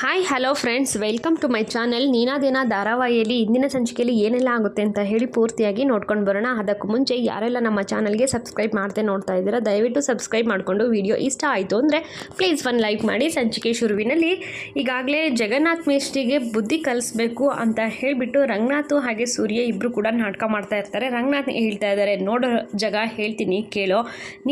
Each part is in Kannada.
Hi hello friends welcome to my channel ನೀನಾದೇನ ಧಾರಾವಾಹಿಯಲ್ಲಿ ಇಂದಿನ ಸಂಚಿಕೆಯಲ್ಲಿ ಏನೆಲ್ಲ ಆಗುತ್ತೆ ಅಂತ ಹೇಳಿ ಪೂರ್ತಿಯಾಗಿ ನೋಡ್ಕೊಂಡು ಬರೋಣ. ಅದಕ್ಕೂ ಮುಂಚೆ ಯಾರೆಲ್ಲ ನಮ್ಮ ಚಾನಲ್ಗೆ ಸಬ್ಸ್ಕ್ರೈಬ್ ಮಾಡ್ದೆ ನೋಡ್ತಾ ಇದ್ದೀರಾ, ದಯವಿಟ್ಟು ಸಬ್ಸ್ಕ್ರೈಬ್ ಮಾಡಿಕೊಂಡು ವಿಡಿಯೋ ಇಷ್ಟ ಆಯಿತು ಅಂದರೆ ಪ್ಲೀಸ್ ಒಂದು ಲೈಕ್ ಮಾಡಿ ಸಂಚಿಕೆ ಶುರುವಿನಲ್ಲಿ. ಈಗಾಗಲೇ ಜಗನ್ನಾಥ್ ಮೇಷ್ಟಿಗೆ ಬುದ್ಧಿ ಕಲಿಸ್ಬೇಕು ಅಂತ ಹೇಳಿಬಿಟ್ಟು ರಂಗನಾಥ್ ಹಾಗೆ ಸೂರ್ಯ ಇಬ್ಬರು ಕೂಡ ನಾಟಕ ಮಾಡ್ತಾ ಇರ್ತಾರೆ. ರಂಗನಾಥ್ ಹೇಳ್ತಾ ಇದ್ದಾರೆ, ನೋಡೋ ಜಗ ಹೇಳ್ತೀನಿ, ಕೇಳೋ.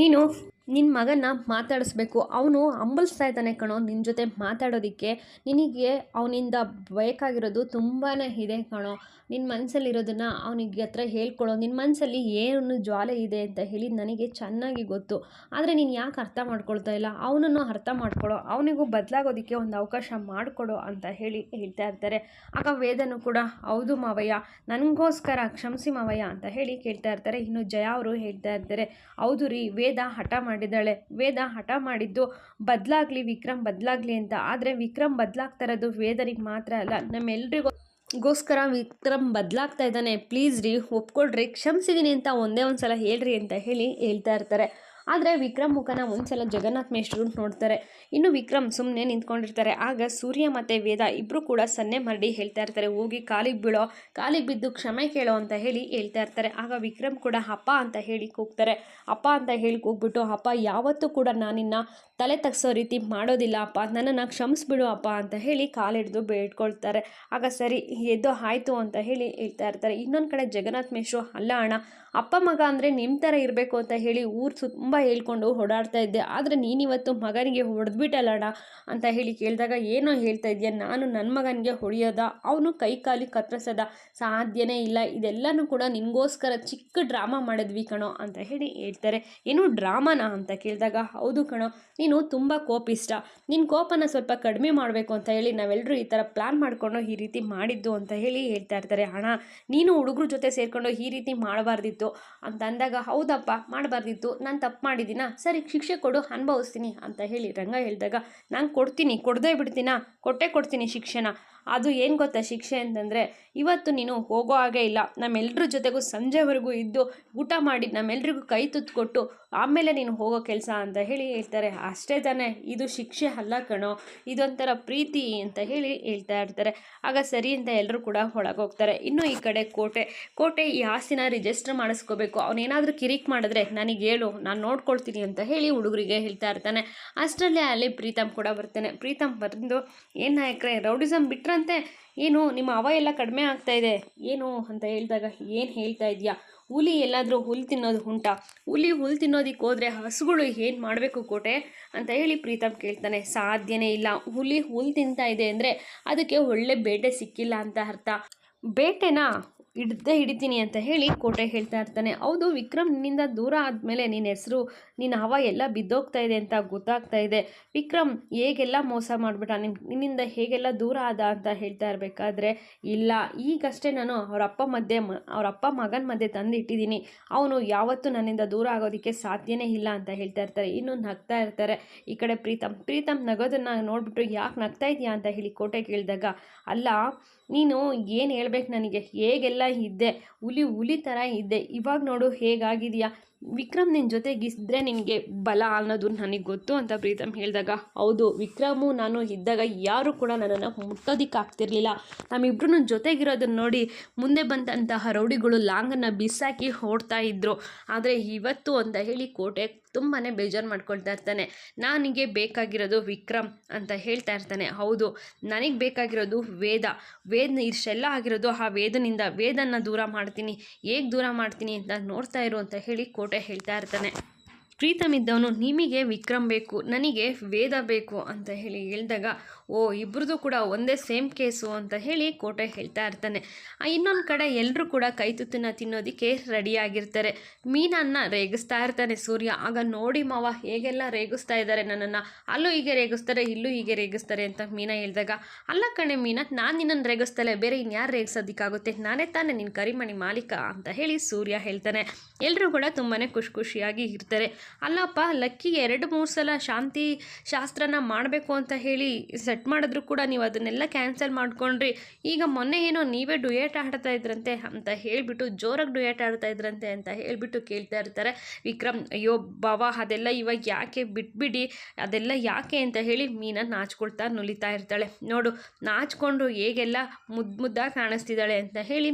ನೀನು ನಿನ್ನ ಮಗನ ಮಾತಾಡಿಸ್ಬೇಕು. ಅವನು ಹಂಬಲಿಸ್ತಾ ಇದ್ದಾನೆ ಕಣೋ ನಿನ್ನ ಜೊತೆ ಮಾತಾಡೋದಕ್ಕೆ. ನಿನಗೆ ಅವನಿಂದ ಬೇಕಾಗಿರೋದು ತುಂಬಾ ಇದೆ ಕಣೋ. ನಿನ್ನ ಮನಸ್ಸಲ್ಲಿರೋದನ್ನು ಅವನಿಗೆ ಹತ್ರ ಹೇಳ್ಕೊಳ್ಳೋ ನಿನ್ನ ಮನಸ್ಸಲ್ಲಿ ಏನು ಜ್ವಾಲೆ ಇದೆ ಅಂತ ಹೇಳಿ ನನಗೆ ಚೆನ್ನಾಗಿ ಗೊತ್ತು. ಆದರೆ ನೀನು ಯಾಕೆ ಅರ್ಥ ಮಾಡ್ಕೊಳ್ತಾ ಇಲ್ಲ? ಅವನನ್ನು ಅರ್ಥ ಮಾಡ್ಕೊಳ್ಳೋ ಅವನಿಗೂ ಬದಲಾಗೋದಕ್ಕೆ ಒಂದು ಅವಕಾಶ ಮಾಡಿಕೊಡು ಅಂತ ಹೇಳಿ ಹೇಳ್ತಾ ಇರ್ತಾರೆ. ಆಗ ವೇದನು ಕೂಡ, ಹೌದು ಮಾವಯ್ಯ, ನನಗೋಸ್ಕರ ಕ್ಷಮಿಸಿ ಮಾವಯ್ಯ ಅಂತ ಹೇಳಿ ಕೇಳ್ತಾ ಇರ್ತಾರೆ. ಇನ್ನು ಜಯ ಅವರು ಹೇಳ್ತಾ ಇರ್ತಾರೆ, ಹೌದು ರೀ, ವೇದ ಹಠ ಮಾಡಿದ್ದಾಳೆ. ವೇದ ಹಠ ಮಾಡಿದ್ದು, ಬದಲಾಗ್ಲಿ, ವಿಕ್ರಮ್ ಬದಲಾಗ್ಲಿ ಅಂತ. ಆದರೆ ವಿಕ್ರಮ್ ಬದಲಾಗ್ತಾ ಇರೋದು ವೇದನಿಗೆ ಮಾತ್ರ ಅಲ್ಲ ನಮ್ಮೆಲ್ರಿಗೂ ಗೋಸ್ಕರ ವಿಕ್ರಮ್ ಬದಲಾಗ್ತಾ ಇದ್ದಾನೆ. ಪ್ಲೀಸ್ ರೀ, ಒಪ್ಕೊಳ್ರಿ ಕ್ಷಮಿಸಿದ್ದೀನಿ ಅಂತ ಒಂದೇ ಒಂದು ಸಲ ಹೇಳ್ರಿ ಅಂತ ಹೇಳಿ ಹೇಳ್ತಾ ಇರ್ತಾರೆ. ಆದರೆ ವಿಕ್ರಮ್ ಮುಖನ ಒಂದ್ಸಲ ಜಗನ್ನಾಥ್ ಮೇಷ್ಟ್ರು ನೋಡ್ತಾರೆ. ಇನ್ನು ವಿಕ್ರಮ್ ಸುಮ್ಮನೆ ನಿಂತ್ಕೊಂಡಿರ್ತಾರೆ. ಆಗ ಸೂರ್ಯ ಮತ್ತು ವೇದ ಇಬ್ಬರು ಕೂಡ ಸನ್ನೆ ಮರಡಿ ಹೇಳ್ತಾ ಇರ್ತಾರೆ. ಹೋಗಿ ಕಾಲಿಗೆ ಬೀಳೋ, ಕಾಲಿಗೆ ಬಿದ್ದು ಕ್ಷಮೆ ಕೇಳೋ ಅಂತ ಹೇಳಿ ಹೇಳ್ತಾ ಇರ್ತಾರೆ. ಆಗ ವಿಕ್ರಮ್ ಕೂಡ ಅಪ್ಪ ಅಂತ ಹೇಳಿ ಕೂಗ್ತಾರೆ. ಅಪ್ಪ ಅಂತ ಹೇಳಿ ಕೂಗ್ಬಿಟ್ಟು, ಅಪ್ಪ, ಯಾವತ್ತೂ ಕೂಡ ನಾನಿನ್ನ ತಲೆ ತಗ್ಸೋ ರೀತಿ ಮಾಡೋದಿಲ್ಲ, ಅಪ್ಪ. ನನ್ನನ್ನು ಕ್ಷಮಿಸ್ಬಿಡು, ಅಪ್ಪ, ಅಂತ ಹೇಳಿ ಕಾಲಿಡ್ದು ಬೇಡ್ಕೊಳ್ತಾರೆ. ಆಗ ಸರಿ, ಎದ್ದು ಆಯಿತು ಅಂತ ಹೇಳಿ ಹೇಳ್ತಾ ಇರ್ತಾರೆ. ಇನ್ನೊಂದು ಕಡೆ ಜಗನ್ನಾಥ್ ಮೇಷ್ರು ಅಲ್ಲ ಅಣ್ಣ ಅಪ್ಪ ಮಗ ಅಂದರೆ ನಿಮ್ಮ ಥರ ಇರಬೇಕು ಅಂತ ಹೇಳಿ ಊರು ತುಂಬ ಹೇಳ್ಕೊಂಡು ಓಡಾಡ್ತಾ ಇದ್ದೆ. ಆದರೆ ನೀನಿವತ್ತು ಮಗನಿಗೆ ಹೊಡೆದ್ಬಿಟ್ಟಲ್ಲ ಅಣ್ಣ ಅಂತ ಹೇಳಿ ಕೇಳಿದಾಗ ಏನೋ ಹೇಳ್ತಾ ಇದೆಯಾ? ನಾನು ನನ್ನ ಮಗನಿಗೆ ಹೊಡೆಯೋದ? ಅವನು ಕೈ ಕಾಲಿ ಕತ್ತರಿಸೋದ ಸಾಧ್ಯನೇ ಇಲ್ಲ. ಇದೆಲ್ಲನೂ ಕೂಡ ನಿನಗೋಸ್ಕರ ಚಿಕ್ಕ ಡ್ರಾಮಾ ಮಾಡಿದ್ವಿ ಕಣೋ ಅಂತ ಹೇಳಿ ಹೇಳ್ತಾರೆ. ಏನು ಡ್ರಾಮಾನ ಅಂತ ಕೇಳಿದಾಗ ಹೌದು ಕಣೋ, ನೀನು ತುಂಬ ಕೋಪಿಷ್ಟ. ನಿನ್ನ ಕೋಪನ ಸ್ವಲ್ಪ ಕಡಿಮೆ ಮಾಡಬೇಕು ಅಂತ ಹೇಳಿ ನಾವೆಲ್ಲರೂ ಈ ಥರ ಪ್ಲ್ಯಾನ್ ಮಾಡಿಕೊಂಡು ಈ ರೀತಿ ಮಾಡಿದ್ದು ಅಂತ ಹೇಳಿ ಹೇಳ್ತಾ ಇರ್ತಾರೆ. ಅಣ್ಣ, ನೀನು ಹುಡುಗರ ಜೊತೆ ಸೇರಿಕೊಂಡು ಈ ರೀತಿ ಮಾಡಬಾರ್ದಿತ್ತು. ಅಂತ ಅಂದಾಗ ಹೌದಪ್ಪ, ಮಾಡಬಾರ್ದಿತ್ತು. ನಾನು ತಪ್ಪು ಮಾಡಿದ್ದೀನ? ಸರಿ, ಶಿಕ್ಷೆ ಕೊಡು, ಅನುಭವಿಸ್ತೀನಿ, ಅಂತ ಹೇಳಿ ರಂಗ ಹೇಳಿದಾಗ, ನಾನು ಕೊಡ್ತೀನಿ, ಕೊಡದೇ ಬಿಡ್ತೀನ? ಕೊಟ್ಟೆ ಕೊಡ್ತೀನಿ ಶಿಕ್ಷೆನ. ಅದು ಏನು ಗೊತ್ತಾ ಶಿಕ್ಷೆ ಅಂತಂದರೆ, ಇವತ್ತು ನೀನು ಹೋಗೋ ಹಾಗೆ ಇಲ್ಲ. ನಮ್ಮೆಲ್ಲರ ಜೊತೆಗೂ ಸಂಜೆವರೆಗೂ ಇದ್ದು, ಊಟ ಮಾಡಿ ನಮ್ಮೆಲ್ರಿಗೂ ಕೈ ತುತ್ತು ಕೊಟ್ಟು ಆಮೇಲೆ ನೀನು ಹೋಗೋ ಕೆಲಸ ಅಂತ ಹೇಳಿ ಹೇಳ್ತಾರೆ. ಅಷ್ಟೇ ತಾನೇ, ಇದು ಶಿಕ್ಷೆ ಅಲ್ಲ ಕಣೋ, ಇದೊಂಥರ ಪ್ರೀತಿ ಅಂತ ಹೇಳಿ ಹೇಳ್ತಾ ಇರ್ತಾರೆ. ಆಗ ಸರಿ ಅಂತ ಎಲ್ಲರೂ ಕೂಡ ಒಳಗೆ ಹೋಗ್ತಾರೆ. ಇನ್ನು ಈ ಕಡೆ ಕೋಟೆ ಕೋಟೆ ಈ ಆಸ್ತಿನ ರಿಜಿಸ್ಟರ್ ಮಾಡಿಸ್ಕೋಬೇಕು. ಅವನೇನಾದರೂ ಕಿರಿಕ್ ಮಾಡಿದ್ರೆ ನನಗೆ ಹೇಳು, ನಾನು ನೋಡ್ಕೊಳ್ತೀನಿ ಅಂತ ಹೇಳಿ ಹುಡುಗರಿಗೆ ಹೇಳ್ತಾ ಇರ್ತಾನೆ. ಅಷ್ಟರಲ್ಲೇ ಅಲ್ಲಿ ಪ್ರೀತಮ್ ಕೂಡ ಬರ್ತಾನೆ. ಪ್ರೀತಮ್ ಬಂದು, ಏನು ನಾಯಕ್ರೆ ರೌಡಿಸಮ್ ಬಿಟ್ರಂತೆ? ಏನು, ನಿಮ್ಮ ಅವ ಎಲ್ಲ ಕಡಿಮೆ ಆಗ್ತಾ ಇದೆ? ಏನು ಅಂತ ಹೇಳಿದಾಗ, ಏನು ಹೇಳ್ತಾ ಇದೆಯಾ? ಹುಲಿ ಎಲ್ಲಾದರೂ ಹುಲ್ ತಿನ್ನೋದು ಉಂಟಾ? ಹುಲಿ ಹುಲ್ ತಿನ್ನೋದಕ್ಕೆ ಹೋದರೆ ಹಸುಗಳು ಏನು ಮಾಡಬೇಕು ಕೋಟೆ? ಅಂತ ಹೇಳಿ ಪ್ರೀತಮ್ ಕೇಳ್ತಾನೆ. ಸಾಧ್ಯನೇ ಇಲ್ಲ. ಹುಲಿ ಹುಲ್ ತಿಂತಾ ಇದೆ ಅಂದರೆ ಅದಕ್ಕೆ ಒಳ್ಳೆ ಬೇಟೆ ಸಿಕ್ಕಿಲ್ಲ ಅಂತ ಅರ್ಥ. ಬೇಟೆನ? ಹಿಡ್ದೇ ಹಿಡಿತೀನಿ ಅಂತ ಹೇಳಿ ಕೋಟೆ ಹೇಳ್ತಾ ಇರ್ತಾನೆ. ಹೌದು, ವಿಕ್ರಮ್ ನಿನ್ನಿಂದ ದೂರ ಆದಮೇಲೆ ನಿನ್ನ ಹೆಸರು ನಿನ್ನ ಹವ ಎಲ್ಲ ಬಿದ್ದೋಗ್ತಾ ಇದೆ ಅಂತ ಗೊತ್ತಾಗ್ತಾ ಇದೆ. ವಿಕ್ರಮ್, ಹೇಗೆಲ್ಲ ಮೋಸ ಮಾಡಿಬಿಟ್ಟ? ನಿನ್, ನಿನ್ನಿಂದ ಹೇಗೆಲ್ಲ ದೂರ ಆದ ಅಂತ ಹೇಳ್ತಾ ಇರಬೇಕಾದ್ರೆ, ಇಲ್ಲ, ಈಗಷ್ಟೇ ನಾನು ಅವ್ರ ಅಪ್ಪ ಮಧ್ಯೆ ಮ, ಅವ್ರ ಅಪ್ಪ ಮಗನ ಮಧ್ಯೆ ತಂದು ಇಟ್ಟಿದ್ದೀನಿ ಅವನು ಯಾವತ್ತೂ ನನ್ನಿಂದ ದೂರ ಆಗೋದಕ್ಕೆ ಸಾಧ್ಯನೇ ಇಲ್ಲ ಅಂತ ಹೇಳ್ತಾ ಇರ್ತಾರೆ. ಇನ್ನು ನಗ್ತಾ ಇರ್ತಾರೆ. ಈ ಕಡೆ ಪ್ರೀತಮ್ ಪ್ರೀತಮ್ ನಗೋದನ್ನು ನೋಡಿಬಿಟ್ಟು ಯಾಕೆ ನಗ್ತಾ ಇದೆಯಾ ಅಂತ ಹೇಳಿ ಕೋಟೆ ಕೇಳಿದಾಗ, ಅಲ್ಲ ನೀನು ಏನು ಹೇಳ್ಬೇಕು ನನಗೆ? ಹೇಗೆಲ್ಲ ಇದ್ದೆ? ಹುಲಿ ಹುಲಿ ಥರ ಇದ್ದೆ. ಇವಾಗ ನೋಡು ಹೇಗಾಗಿದೆಯಾ? ವಿಕ್ರಮ್ ನಿನ್ನ ಜೊತೆಗಿಸಿದ್ರೆ ನಿನಗೆ ಬಲ ಅನ್ನೋದು ನನಗೆ ಗೊತ್ತು ಅಂತ ಪ್ರೀತಮ್ ಹೇಳಿದಾಗ, ಹೌದು, ವಿಕ್ರಮು ನಾನು ಇದ್ದಾಗ ಯಾರೂ ಕೂಡ ನನ್ನನ್ನು ಮುಟ್ಟೋದಿಕ್ಕೆ ಆಗ್ತಿರ್ಲಿಲ್ಲ ನಮ್ಮಿಬ್ರು ಜೊತೆಗಿರೋದನ್ನ ನೋಡಿ ಮುಂದೆ ಬಂದಂತಹ ರೌಡಿಗಳು ಲಾಂಗನ್ನು ಬಿಸಾಕಿ ಓಡ್ತಾ ಇದ್ದರು ಆದರೆ ಇವತ್ತು ಅಂತ ಹೇಳಿ ಕೋಟೆ ತುಂಬಾ ಬೇಜಾರು ಮಾಡ್ಕೊಳ್ತಾ ಇರ್ತಾನೆ. ನನಗೆ ಬೇಕಾಗಿರೋದು ವಿಕ್ರಮ್ ಅಂತ ಹೇಳ್ತಾ ಇರ್ತಾನೆ. ಹೌದು, ನನಗೆ ಬೇಕಾಗಿರೋದು ವೇದ. ವೇದ ಇಷ್ಟೆಲ್ಲ ಆಗಿರೋದು ಆ ವೇದನಿಂದ. ವೇದನ ದೂರ ಮಾಡ್ತೀನಿ. ಹೇಗೆ ದೂರ ಮಾಡ್ತೀನಿ ಅಂತ ನೋಡ್ತಾ ಇರು ಅಂತ ಹೇಳಿ ಕೋಟೆ ಹೇಳ್ತಾ ಇರ್ತಾನೆ. ಪ್ರೀತಮ್ ಇದ್ದವನು, ನಿಮಗೆ ವಿಕ್ರಮ್ ಬೇಕು, ನನಗೆ ವೇದ ಬೇಕು ಅಂತ ಹೇಳಿ ಹೇಳಿದಾಗ, ಓ ಇಬ್ಬರದು ಕೂಡ ಒಂದೇ ಸೇಮ್ ಕೇಸು ಅಂತ ಹೇಳಿ ಕೋಟೆ ಹೇಳ್ತಾ ಇರ್ತಾನೆ. ಇನ್ನೊಂದು ಕಡೆ ಎಲ್ಲರೂ ಕೂಡ ಕೈ ತಿನ್ನೋದಿಕ್ಕೆ ತಿನ್ನೋದಕ್ಕೆ ರೆಡಿಯಾಗಿರ್ತಾರೆ ಮೀನನ್ನು ರೇಗಿಸ್ತಾ ಇರ್ತಾನೆ ಸೂರ್ಯ. ಆಗ, ನೋಡಿ ಮಾವ, ಹೇಗೆಲ್ಲ ರೇಗಿಸ್ತಾ ಇದ್ದಾರೆ ನನ್ನನ್ನು. ಅಲ್ಲೂ ಹೀಗೆ ರೇಗಿಸ್ತಾರೆ, ಇಲ್ಲೂ ಹೀಗೆ ರೇಗಿಸ್ತಾರೆ ಅಂತ ಮೀನ ಹೇಳಿದಾಗ, ಅಲ್ಲ ಕಣೆ ಮೀನ, ನಾನು ನಿನ್ನನ್ನು ರೇಗಿಸ್ತಾಳೆ ಬೇರೆ ಇನ್ಯಾರು ರೇಗಿಸೋದಕ್ಕಾಗುತ್ತೆ? ನಾನೇ ತಾನೇ ನಿನ್ನ ಕರಿಮಣಿ ಮಾಲೀಕ ಅಂತ ಹೇಳಿ ಸೂರ್ಯ ಹೇಳ್ತಾನೆ. ಎಲ್ಲರೂ ಕೂಡ ತುಂಬಾ ಖುಷಿ ಖುಷಿಯಾಗಿ ಇರ್ತಾರೆ. ಅಲ್ಲಪ್ಪ ಲಕ್ಕಿಗೆ ಎರಡು ಮೂರು ಸಲ ಶಾಂತಿ ಶಾಸ್ತ್ರನ ಮಾಡಬೇಕು ಅಂತ ಹೇಳಿ ಸೆಟ್ ಮಾಡಿದ್ರು ಕೂಡ ನೀವು ಅದನ್ನೆಲ್ಲ ಕ್ಯಾನ್ಸಲ್ ಮಾಡ್ಕೊಂಡ್ರಿ. ಈಗ ಮೊನ್ನೆ ಏನೋ ನೀವೇ ಡುಯೇಟ್ ಆಡ್ತಾ ಇದ್ರಂತೆ ಅಂತ ಹೇಳಿಬಿಟ್ಟು, ಜೋರಾಗಿ ಡುಯೇಟ್ ಆಡ್ತಾ ಇದ್ರಂತೆ ಅಂತ ಹೇಳಿಬಿಟ್ಟು ಕೇಳ್ತಾ ಇರ್ತಾರೆ. ವಿಕ್ರಮ್, ಅಯ್ಯೋ ಬಾವಾ ಅದೆಲ್ಲ ಇವಾಗ ಯಾಕೆ ಬಿಟ್ಬಿಡಿ, ಅದೆಲ್ಲ ಯಾಕೆ ಅಂತ ಹೇಳಿ ಮೀನ ನಾಚ್ಕೊಳ್ತಾ ನುಲಿತಾ ಇರ್ತಾಳೆ. ನೋಡು, ನಾಚ್ಕೊಂಡು ಹೇಗೆಲ್ಲ ಮುದ್ದು ಮುದ್ದಾಗಿ ಕಾಣಿಸ್ತಿದ್ದಾಳೆ ಅಂತ ಹೇಳಿ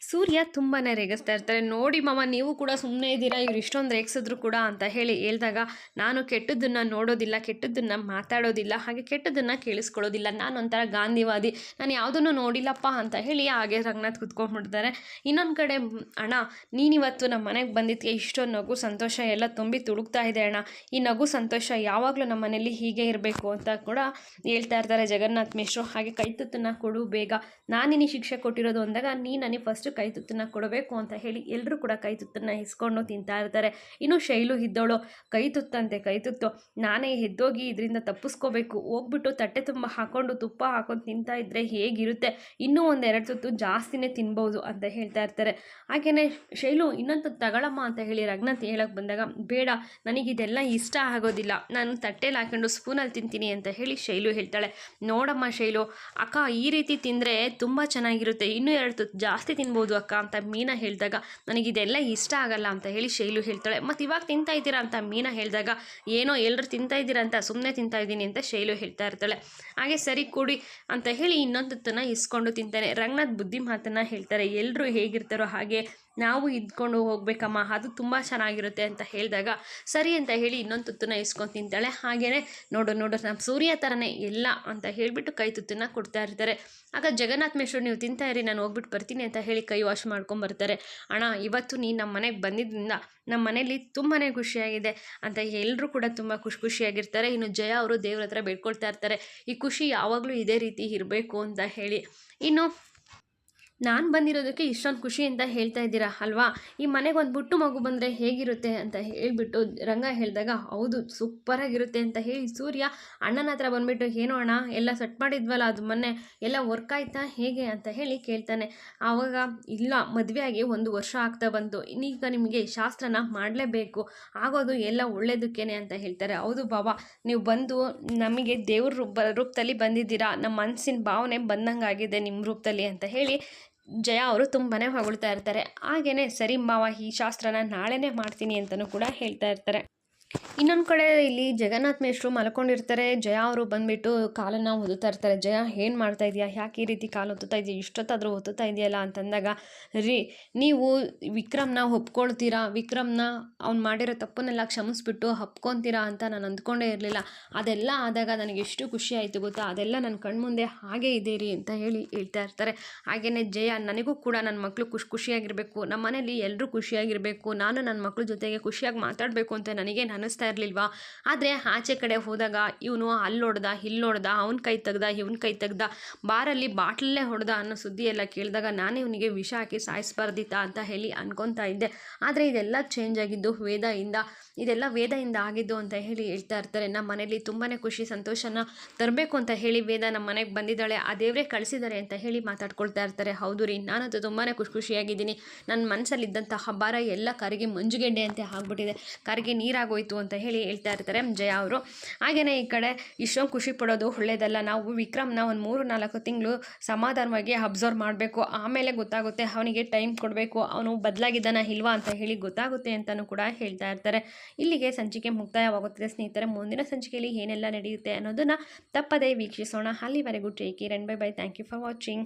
ಸೂರ್ಯ ತುಂಬಾ ರೇಗಿಸ್ತಾ ಇರ್ತಾರೆ. ನೋಡಿ ಮಾಮ, ನೀವು ಕೂಡ ಸುಮ್ಮನೆ ಇದ್ದೀರಾ? ಇವ್ರು ಇಷ್ಟೊಂದು ರೇಗಿಸಿದ್ರು ಕೂಡ ಅಂತ ಹೇಳಿ ಹೇಳಿದಾಗ, ನಾನು ಕೆಟ್ಟದ್ದನ್ನು ನೋಡೋದಿಲ್ಲ, ಕೆಟ್ಟದ್ದನ್ನು ಮಾತಾಡೋದಿಲ್ಲ, ಹಾಗೆ ಕೆಟ್ಟದ್ದನ್ನು ಕೇಳಿಸ್ಕೊಳ್ಳೋದಿಲ್ಲ. ನಾನು ಒಂಥರ ಗಾಂಧಿವಾದಿ, ನಾನು ಯಾವುದನ್ನು ನೋಡಿಲ್ಲಪ್ಪ ಅಂತ ಹೇಳಿ ಹಾಗೆ ರಂಗನಾಥ್ ಕುತ್ಕೊಂಡ್ಬಿಡ್ತಾರೆ. ಇನ್ನೊಂದು ಕಡೆ, ಅಣ್ಣ, ನೀನಿವತ್ತು ನಮ್ಮ ಮನೆಗೆ ಬಂದಿದ್ದಕ್ಕೆ ಇಷ್ಟೊಂದು ನಗು ಸಂತೋಷ ಎಲ್ಲ ತುಂಬಿ ತುಳುಕ್ತಾ ಇದೆ ಅಣ್ಣ. ಈ ನಗು ಸಂತೋಷ ಯಾವಾಗಲೂ ನಮ್ಮ ಮನೇಲಿ ಹೀಗೆ ಇರಬೇಕು ಅಂತ ಕೂಡ ಹೇಳ್ತಾ ಇರ್ತಾರೆ ಜಗನ್ನಾಥ್ ಮಿಶ್ರು ಹಾಗೆ ಕೈ ತುತ್ತನ್ನ ಕೊಡು ಬೇಗ. ನಾನು ನಿನಗೆ ಶಿಕ್ಷೆ ಕೊಟ್ಟಿರೋದು ಅಂದಾಗ ನೀ ನನಗೆ ಫಸ್ಟು ಕೈ ತುತ್ತನ್ನ ಕೊಡಬೇಕು ಅಂತ ಹೇಳಿ ಎಲ್ಲರೂ ಕೂಡ ಕೈ ತುತ್ತನ್ನ ಇಸ್ಕೊಂಡು ತಿಂತಾ ಇರ್ತಾರೆ. ಇನ್ನು ಶೈಲು ಇದ್ದವಳು, ಕೈ ತುತ್ತಂತೆ, ಕೈ ತುತ್ತು. ನಾನೇ ಎದ್ದೋಗಿ ಇದರಿಂದ ತಪ್ಪಿಸ್ಕೋಬೇಕು. ಹೋಗ್ಬಿಟ್ಟು ತಟ್ಟೆ ತುಂಬ ಹಾಕೊಂಡು ತುಪ್ಪ ಹಾಕೊಂಡು ತಿಂತಾ ಇದ್ದರೆ ಹೇಗಿರುತ್ತೆ? ಇನ್ನೂ ಒಂದೆರಡು ತುತ್ತು ಜಾಸ್ತಿನೇ ತಿನ್ಬೋದು ಅಂತ ಹೇಳ್ತಾ ಇರ್ತಾರೆ. ಹಾಗೆಯೇ ಶೈಲು ಇನ್ನೊಂದು ತಗಳಮ್ಮ ಅಂತ ಹೇಳಿ ರಘುನಾಥ್ ಹೇಳಕ್ಕೆ ಬಂದಾಗ, ಬೇಡ ನನಗಿದೆಲ್ಲ ಇಷ್ಟ ಆಗೋದಿಲ್ಲ. ನಾನು ತಟ್ಟೆಲಿ ಹಾಕೊಂಡು ಸ್ಪೂನಲ್ಲಿ ತಿಂತೀನಿ ಅಂತ ಹೇಳಿ ಶೈಲು ಹೇಳ್ತಾಳೆ. ನೋಡಮ್ಮ ಶೈಲು, ಅಕ್ಕ ಈ ರೀತಿ ತಿಂದರೆ ತುಂಬ ಚೆನ್ನಾಗಿರುತ್ತೆ. ಇನ್ನೂ ಎರಡು ತುತ್ತು ಜಾಸ್ತಿ ತಿನ್ಬೋದು. ಅಕ್ಕ ಅಂತ ಮೀನಾ ಹೇಳಿದಾಗ ನನಗಿದೆಲ್ಲ ಇಷ್ಟ ಆಗಲ್ಲ ಅಂತ ಹೇಳಿ ಶೈಲು ಹೇಳ್ತಾಳೆ. ಮತ್ತು ಇವಾಗ ತಿಂತಾ ಇದ್ದೀರಾ? ಅಂತ ಮೀನಾ ಹೇಳಿದಾಗ, ಏನೋ ಎಲ್ಲರೂ ತಿಂತಾ ಇದ್ದೀರಾ ಅಂತ ಸುಮ್ಮನೆ ತಿಂತಾ ಇದ್ದೀನಿ ಅಂತ ಶೈಲು ಹೇಳ್ತಾ ಇರ್ತಾಳೆ. ಹಾಗೆ ಸರಿ ಕೊಡಿ, ಅಂತ ಹೇಳಿ ಇನ್ನೊಂದು ತನ ಇಸ್ಕೊಂಡು ತಿಂತಾನೆ. ರಂಗನಾಥ್ ಬುದ್ಧಿ ಮಾತನ್ನು ಹೇಳ್ತಾರೆ ಎಲ್ಲರೂ ಹೇಗಿರ್ತಾರೋ ಹಾಗೆ ನಾವು ಇದ್ಕೊಂಡು ಹೋಗ್ಬೇಕಮ್ಮ, ಅದು ತುಂಬ ಚೆನ್ನಾಗಿರುತ್ತೆ ಅಂತ ಹೇಳಿದಾಗ, ಸರಿ ಅಂತ ಹೇಳಿ ಇನ್ನೊಂದು ತುತ್ತನ್ನ ಇಸ್ಕೊಂಡು ತಿಂತಾಳೆ. ಹಾಗೆಯೇ ನೋಡು ನೋಡು ನಮ್ಮ ಸೂರ್ಯ ಥರನೇ ಎಲ್ಲ ಅಂತ ಹೇಳಿಬಿಟ್ಟು ಕೈ ತುತ್ತನ್ನು ಕೊಡ್ತಾ ಇರ್ತಾರೆ. ಆಗ ಜಗನ್ನಾಥ್ ಮಿಶ್ರು ನೀವು ತಿಂತಾ ಇರಿ, ನಾನು ಹೋಗ್ಬಿಟ್ಟು ಬರ್ತೀನಿ ಅಂತ ಹೇಳಿ ಕೈ ವಾಶ್ ಮಾಡ್ಕೊಂಬರ್ತಾರೆ ಅಣ್ಣ, ಇವತ್ತು ನೀನು ನಮ್ಮ ಮನೆಗೆ ಬಂದಿದ್ದರಿಂದ ನಮ್ಮ ಮನೇಲಿ ತುಂಬಾ ಖುಷಿಯಾಗಿದೆ ಅಂತ ಎಲ್ಲರೂ ಕೂಡ ತುಂಬ ಖುಷಿ ಖುಷಿಯಾಗಿರ್ತಾರೆ. ಇನ್ನು ಜಯ ಅವರು ದೇವ್ರ ಹತ್ರ ಬೇಡ್ಕೊಳ್ತಾ ಇರ್ತಾರೆ. ಈ ಖುಷಿ ಯಾವಾಗಲೂ ಇದೇ ರೀತಿ ಇರಬೇಕು ಅಂತ ಹೇಳಿ. ಇನ್ನು ನಾನು ಬಂದಿರೋದಕ್ಕೆ ಇಷ್ಟೊಂದು ಖುಷಿ ಅಂತ ಹೇಳ್ತಾ ಇದ್ದೀರಾ ಅಲ್ವಾ? ಈ ಮನೆಗೆ ಒಂದು ಬುಟ್ಟು ಮಗು ಬಂದರೆ ಹೇಗಿರುತ್ತೆ ಅಂತ ಹೇಳಿಬಿಟ್ಟು ರಂಗ ಹೇಳಿದಾಗ, ಹೌದು, ಸೂಪರಾಗಿರುತ್ತೆ ಅಂತ ಹೇಳಿ ಸೂರ್ಯ ಅಣ್ಣನ ಹತ್ರ ಬಂದುಬಿಟ್ಟು, ಏನೋ ಅಣ್ಣ, ಎಲ್ಲ ಸೆಟ್ ಮಾಡಿದ್ವಲ್ಲ ಅದು ಮೊನ್ನೆ, ಎಲ್ಲ ವರ್ಕ್ ಆಯ್ತಾ, ಹೇಗೆ? ಅಂತ ಹೇಳಿ ಕೇಳ್ತಾನೆ. ಆವಾಗ, ಇಲ್ಲ, ಮದುವೆ ಆಗಿ ಒಂದು ವರ್ಷ ಆಗ್ತಾ ಬಂತು, ಇನ್ನೀಗ ನಿಮಗೆ ಶಾಸ್ತ್ರನ ಮಾಡಲೇಬೇಕು, ಆಗೋದು ಎಲ್ಲ ಒಳ್ಳೇದಕ್ಕೇನೆ ಅಂತ ಹೇಳ್ತಾರೆ. ಹೌದು ಬಾಬಾ, ನೀವು ಬಂದು ನಮಗೆ ದೇವ್ರ ರೂಪ, ರೂಪದಲ್ಲಿ ಬಂದಿದ್ದೀರಾ, ನಮ್ಮ ಮನಸ್ಸಿನ ಭಾವನೆ ಬಂದಂಗಾಗಿದೆ ನಿಮ್ಮ ರೂಪದಲ್ಲಿ ಅಂತ ಹೇಳಿ ಜಯ ಅವರು ತುಂಬಾ ಹೊಗಳ್ತಾ ಇರ್ತಾರೆ. ಹಾಗೆಯೇ ಸರಿ ಮಾವ, ಈ ಶಾಸ್ತ್ರನ ನಾಳೆನೇ ಮಾಡ್ತೀನಿ ಅಂತಲೂ ಕೂಡ ಹೇಳ್ತಾ ಇರ್ತಾರೆ. ಇನ್ನೊಂದು ಕಡೆ ಇಲ್ಲಿ ಜಗನ್ನಾಥ್ ಮೇಷ್ಟ್ರು ಮಲ್ಕೊಂಡಿರ್ತಾರೆ. ಜಯ ಅವರು ಬಂದ್ಬಿಟ್ಟು ಕಾಲನ್ನು ಒದುತ್ತಾ ಇರ್ತಾರೆ. ಜಯ, ಏನು ಮಾಡ್ತಾ ಇದೆಯಾ? ಯಾಕೆ ಈ ರೀತಿ ಕಾಲು ಒತ್ತುತ್ತಾ ಇದೆಯಾ? ಇಷ್ಟೊತ್ತಾದರೂ ಒತ್ತುತ್ತಾ ಇದೆಯಲ್ಲ ಅಂತಂದಾಗ, ರೀ, ನೀವು ವಿಕ್ರಮ್ನ ಒಪ್ಕೊಳ್ತೀರಾ? ವಿಕ್ರಮ್ನ ಅವ್ನು ಮಾಡಿರೋ ತಪ್ಪನ್ನೆಲ್ಲ ಕ್ಷಮಿಸ್ಬಿಟ್ಟು ಹಪ್ಕೊತೀರಾ ಅಂತ ನಾನು ಅಂದ್ಕೊಂಡೇ ಇರಲಿಲ್ಲ. ಅದೆಲ್ಲ ಆದಾಗ ನನಗೆ ಎಷ್ಟು ಖುಷಿ ಆಯಿತು ಗೊತ್ತಾ? ಅದೆಲ್ಲ ನನ್ನ ಕಣ್ಮುಂದೆ ಹಾಗೇ ರೀ ಅಂತ ಹೇಳಿ ಹೇಳ್ತಾ ಇರ್ತಾರೆ. ಹಾಗೆಯೇ ಜಯ, ನನಗೂ ಕೂಡ ನನ್ನ ಮಕ್ಕಳು ಖುಷಿ ಖುಷಿಯಾಗಿರಬೇಕು. ನಮ್ಮ ಮನೇಲಿ ಎಲ್ಲರೂ ಖುಷಿಯಾಗಿರಬೇಕು. ನಾನು ನನ್ನ ಮಕ್ಕಳ ಜೊತೆಗೆ ಖುಷಿಯಾಗಿ ಮಾತಾಡಬೇಕು ಅಂತ ನನಗೆ ಅನ್ನಿಸ್ತಾ ಇರಲಿಲ್ವಾ? ಆದರೆ ಆಚೆ ಕಡೆ ಹೋದಾಗ ಇವನು ಅಲ್ಲಿ ಇಲ್ಲೊಡ್ದ ಅವ್ನ ಕೈ ತೆಗ್ದ, ಇವನ ಕೈ ತೆಗ್ದ, ಬಾರಲ್ಲಿ ಬಾಟ್ಲಲ್ಲೇ ಹೊಡೆದ ಅನ್ನೋ ಸುದ್ದಿ ಎಲ್ಲ ಕೇಳಿದಾಗ ನಾನೇ ಇವನಿಗೆ ವಿಷ ಹಾಕಿ ಸಾಯಿಸ್ಬಾರ್ದಿತ್ತ ಅಂತ ಹೇಳಿ ಅನ್ಕೊತಾ ಇದ್ದೆ. ಆದರೆ ಇದೆಲ್ಲ ಚೇಂಜ್ ಆಗಿದ್ದು ವೇದಯಿಂದ, ಇದೆಲ್ಲ ವೇದದಿಂದ ಆಗಿದ್ದು ಅಂತ ಹೇಳಿ ಹೇಳ್ತಾ ಇರ್ತಾರೆ. ನಮ್ಮ ಮನೇಲಿ ತುಂಬಾ ಖುಷಿ, ಸಂತೋಷನ ತರಬೇಕು ಅಂತ ಹೇಳಿ ವೇದ ನಮ್ಮ ಮನೆಗೆ ಬಂದಿದ್ದಾಳೆ. ಆ ದೇವರೇ ಕಳಿಸಿದ್ದಾರೆ ಅಂತ ಹೇಳಿ ಮಾತಾಡ್ಕೊಳ್ತಾ ಇರ್ತಾರೆ. ಹೌದು ರೀ, ನಾನಂತೂ ತುಂಬಾ ಖುಷಿ ಖುಷಿಯಾಗಿದ್ದೀನಿ. ನನ್ನ ಮನಸ್ಸಲ್ಲಿದ್ದಂತಹ ಭಾರ ಎಲ್ಲ ಕರಿಗೆ ಮಂಜುಗೆಡ್ಡೆ ಅಂತ ಆಗ್ಬಿಟ್ಟಿದೆ. ಕರಿಗೆ ನೀರಾಗೋಯ್ತು. ಅಂತ ಹೇಳಿ ಹೇಳ್ತಾ ಇರ್ತಾರೆ ಜಯ ಅವರು. ಹಾಗೆಯೇ ಈ ಕಡೆ ಇಷ್ಟೊಂದು ಖುಷಿ ಪಡೋದು ಒಳ್ಳೆಯದಲ್ಲ ನಾವು ವಿಕ್ರಮ್ನ ಒಂದು ಮೂರು ನಾಲ್ಕು ತಿಂಗಳು ಸಮಾಧಾನವಾಗಿ ಅಬ್ಸರ್ವ್ ಮಾಡಬೇಕು, ಆಮೇಲೆ ಗೊತ್ತಾಗುತ್ತೆ ಅವನಿಗೆ ಟೈಮ್ ಕೊಡಬೇಕು, ಅವನು ಬದಲಾಗಿದ್ದಾನ ಇಲ್ವಾ ಅಂತ ಹೇಳಿ ಗೊತ್ತಾಗುತ್ತೆ ಅಂತಲೂ ಕೂಡ ಹೇಳ್ತಾ ಇರ್ತಾರೆ. ಇಲ್ಲಿಗೆ ಸಂಚಿಕೆ ಮುಕ್ತಾಯವಾಗುತ್ತದೆ ಸ್ನೇಹಿತರೆ, ಮುಂದಿನ ಸಂಚಿಕೆಯಲ್ಲಿ ಏನೆಲ್ಲ ನಡೆಯುತ್ತೆ ಅನ್ನೋದನ್ನು ತಪ್ಪದೇ ವೀಕ್ಷಿಸೋಣ. ಅಲ್ಲಿವರೆಗೂ take care bye bye. Thank you for watching.